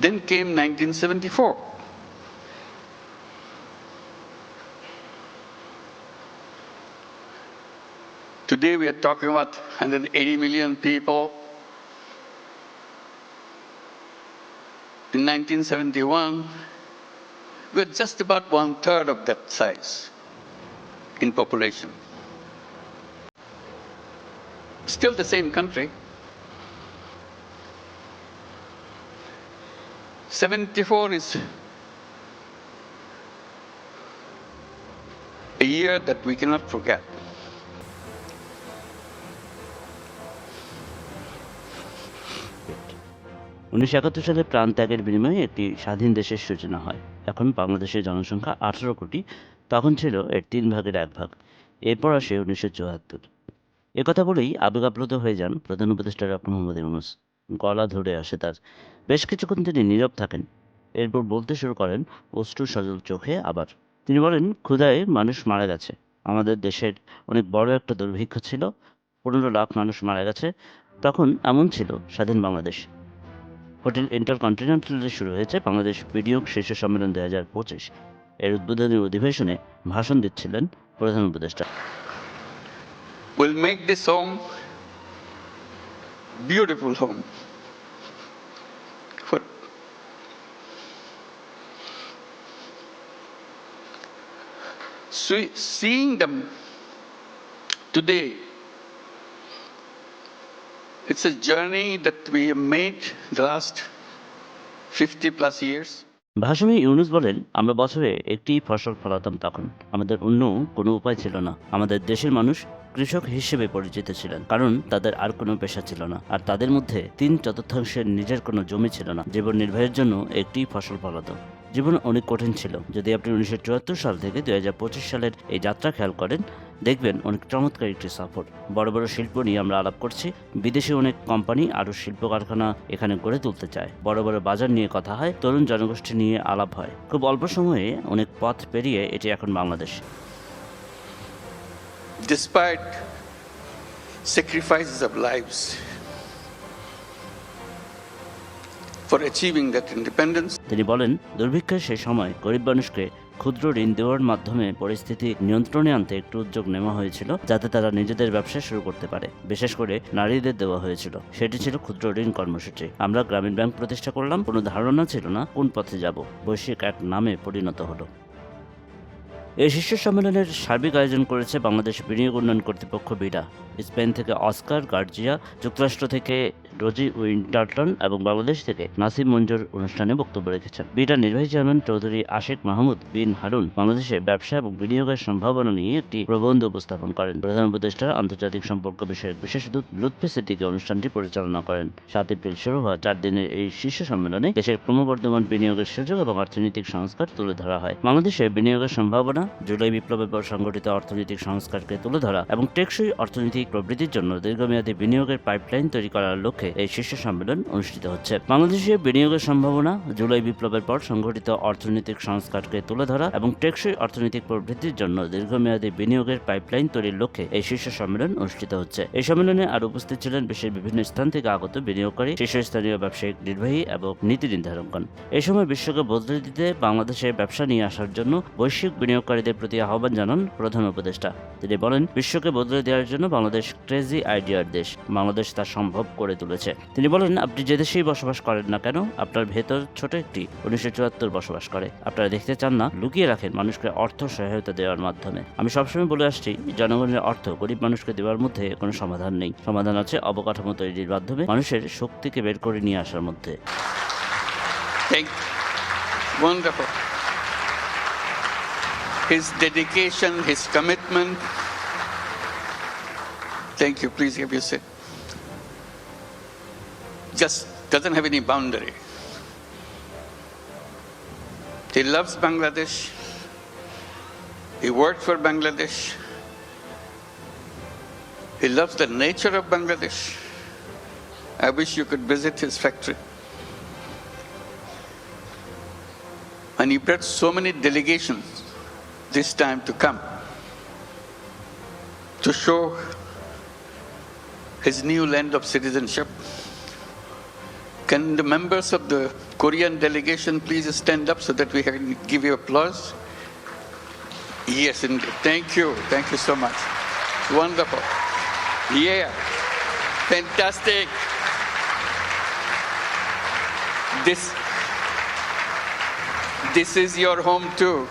Then came 1974. Today we are talking about 180 million people. In 1971, we were just about one third of that size in population. Still the same country. 74 is a year that we cannot forget. উনিশশো একাত্তর সালে প্রাণ ত্যাগের বিনিময়ে একটি স্বাধীন দেশের সূচনা হয়। এখন বাংলাদেশের জনসংখ্যা আঠারো কোটি। তখন ছিল এর তিন ভাগের এক ভাগ। এরপর আসে উনিশশো চুয়াত্তর। একথা বলেই আবেগ আপ্লুত হয়ে যান প্রধান উপদেষ্টা ডক্টর মোহাম্মদ ইউনুস। গলা ধরে আসে তার। বেশ কিছুক্ষণ তিনি নীরব থাকেন। এরপর বলতে শুরু করেন, অশ্রু সজল চোখে আবার। তিনি বলেন, ক্ষুধায় মানুষ মারা গেছে। আমাদের দেশের অনেক বড় একটা দুর্ভিক্ষ ছিল, পনেরো লাখ মানুষ মারা গেছে, তখন এমন ছিল স্বাধীন বাংলাদেশ। হোটেল ইন্টারকন্টিনেন্টালে শুরু হয়েছে বাংলাদেশ বিনিয়োগ শীর্ষ সম্মেলন দুই হাজার পঁচিশ। এর উদ্বোধনী অধিবেশনে ভাষণ দিচ্ছিলেন প্রধান উপদেষ্টা। We'll make this home beautiful home. See- seeing them today, it's a journey that we have made the last 50 plus years. ভাষণে ইউনুস বলেন আমরা বছরে একটি ফসল ফলাতাম তখন। আমাদের অন্য কোনো উপায় ছিল না। আমাদের দেশের মানুষ কৃষক হিসেবে পরিচিত ছিলেন কারণ তাদের আর কোনো পেশা ছিল না। আর তাদের মধ্যে তিন চতুর্থাংশের নিজের কোনো জমি ছিল না। জীবন নির্বাহের জন্য একটি ফসল ফলাতো জীবন অনেক কঠিন ছিল। যদি আপনি উনিশশো চুয়াত্তর সাল থেকে দুই হাজার পঁচিশ সালের এই যাত্রা খেয়াল করেন, দেখবেন অনেক চমৎকার একটি সফর। বড় বড় শিল্প নিয়ে আমরা আলাপ করছি। বিদেশি অনেক কোম্পানি আরও শিল্প কারখানা এখানে গড়ে তুলতে চায়। বড় বড় বাজার নিয়ে কথা হয়, তরুণ জনগোষ্ঠী নিয়ে আলাপ হয়। খুব অল্প সময়ে অনেক পথ পেরিয়ে এটি এখন Bangladesh. Despite sacrifices of lives for তিনি বলেন, দুর্ভিক্ষের সেই সময় গরিব মানুষকে ক্ষুদ্র ঋণ দেওয়ার মাধ্যমে পরিস্থিতি নিয়ন্ত্রণে আনতে একটু উদ্যোগ নেওয়া হয়েছিল, যাতে তারা নিজেদের ব্যবসা শুরু করতে পারে। বিশেষ করে নারীদের দেওয়া হয়েছিল। সেটি ছিল ক্ষুদ্র ঋণ কর্মসূচি। আমরা গ্রামীণ ব্যাংক প্রতিষ্ঠা করলাম, কোনো ধারণা ছিল না কোন পথে যাব। বৈশ্বিক এক নামে পরিণত হলো। এই শীর্ষ সম্মেলনের সার্বিক আয়োজন করেছে বাংলাদেশ বিনিয়োগ উন্নয়ন কর্তৃপক্ষ বিডা। স্পেন থেকে অস্কার গার্জিয়া, যুক্তরাষ্ট্র থেকে রোজি উইন্টারটন এবং বাংলাদেশ থেকে নাসিম মঞ্জুর অনুষ্ঠানে বক্তব্য রেখেছেন। বিডা নির্বাহী চেয়ারম্যান চৌধুরী আশেক মাহমুদ বিন হারুন বাংলাদেশে ব্যবসা এবং বিনিয়োগের সম্ভাবনা নিয়ে একটি প্রবন্ধ উপস্থাপন করেন। প্রধান উপদেষ্টা আন্তর্জাতিক সম্পর্ক বিষয়ক বিশেষ দূত লুৎফে সিদ্দিকী অনুষ্ঠানটি পরিচালনা করেন। সাত এপ্রিল শুরু হওয়া চার দিনের এই শীর্ষ সম্মেলনে দেশের ক্রমবর্ধমান বিনিয়োগের সুযোগ এবং অর্থনৈতিক সংস্কার তুলে ধরা হয়। বাংলাদেশে বিনিয়োগের সম্ভাবনা, জুলাই বিপ্লবের পর সংগঠিত অর্থনৈতিক সংস্কারকে তুলে ধরা এবং টেকসই অর্থনৈতিক প্রবৃদ্ধির জন্য দীর্ঘমেয়াদী বিনিয়োগের পাইপলাইন তৈরি করার লক্ষ্যে এই শীর্ষ সম্মেলন অনুষ্ঠিত হচ্ছে। বাংলাদেশে বিনিয়োগের সম্ভাবনা জুলাই বিপ্লবের পর সংগঠিত অর্থনৈতিক সংস্কারকে তুলে ধরা এবং টেকসই অর্থনৈতিক প্রবৃদ্ধির জন্য দীর্ঘমেয়াদী বিনিয়োগের পাইপলাইন তৈরির লক্ষ্যে এই শীর্ষ সম্মেলন অনুষ্ঠিত হচ্ছে। এই সম্মেলনে আর উপস্থিত ছিলেন বিশ্বের বিভিন্ন স্থান থেকে আগত বিনিয়োগকারী, শীর্ষস্থানীয় ব্যবসায়িক নির্বাহী এবং নীতি নির্ধারকগণ। এই সময় বিশ্বকে বদলে দিতে বাংলাদেশে ব্যবসা নিয়ে আসার জন্য বৈশ্বিক বিনিয়োগকারীদের প্রতি আহ্বান জানান প্রধান উপদেষ্টা। তিনি বলেন, বিশ্বকে বদলে দেওয়ার জন্য বাংলাদেশ ক্রেজি আইডিয়ার দেশ। বাংলাদেশ তা সম্ভব করে তুলেছে তিনি বলেন আপনি যে দেশেই বসবাস করেন না কেন আপনার ভেতর ছোট একটি উনিশশো চুয়াত্তর বসবাস করে আপনারা দেখতে চান না লুকিয়ে রাখেন মানুষকে অর্থ সহায়তা দেওয়ার মাধ্যমে আমি সবসময় বলে আসছি জনগণের অর্থ গরিব মানুষকে দেওয়ার মধ্যে কোনো সমাধান নেই সমাধান আছে অবকাঠামো তৈরির মাধ্যমে মানুষের শক্তিকে বের করে নিয়ে আসার মধ্যে. His dedication, his commitment. Thank you. Please have your seat. Just doesn't have any boundary. He loves Bangladesh. He worked for Bangladesh. He loves the nature of Bangladesh. I wish you could visit his factory. And he brought so many delegations this time to come to show his new land of citizenship, Can the members of the Korean delegation please stand up so that we can give you applause? Yes, indeed. Thank you. Thank you so much. Wonderful. Yeah. Fantastic. This, this is your home too.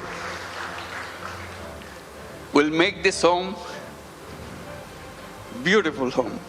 We'll make this home beautiful home.